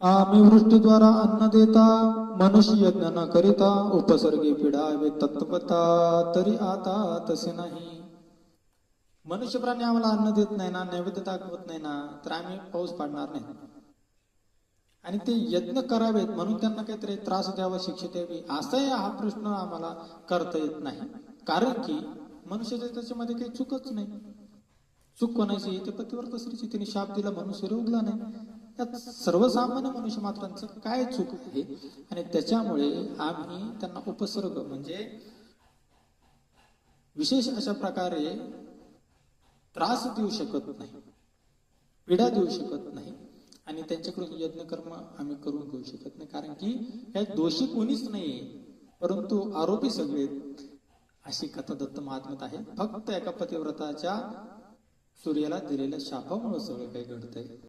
आम्ही वृष्टीद्वारा अन्न देता मनुष्य यज्ञ न करिता उपसर्गी पिढावे तत्वता तरी आता तसे नाही. मनुष्य प्राणी आम्हाला अन्न देत नाही ना नैवेद्य दाखवत नाही ना तर आम्ही पाऊस पाडणार नाही. आणि ते यज्ञ करावेत म्हणून त्यांना काहीतरी त्रास द्यावा शिक्षा द्यावी असाही हा प्रश्न आम्हाला करता येत नाही. कारण की मनुष्याच्या त्याच्यामध्ये काही चुकच नाही. चूक कोणाची ते पतिव्रत स्त्रीची तिने शाप दिला म्हणून सुरू उगला नाही. त्यात सर्वसामान्य मनुष्य मात्रांचं काय चूक आहे? आणि त्याच्यामुळे आम्ही त्यांना उपसर्ग म्हणजे विशेष अशा प्रकारे त्रास देऊ शकत नाही पीडा देऊ शकत नाही आणि त्यांच्याकडून यज्ञ कर्म आम्ही करून घेऊ शकत नाही. कारण की काय दोषी कोणीच नाही परंतु आरोपी सगळे अशी कथा दत्त महात्म्यात आहे. फक्त एका पतिव्रताच्या सूर्याला दिलेल्या शापामुळे सगळं काही घडतंय.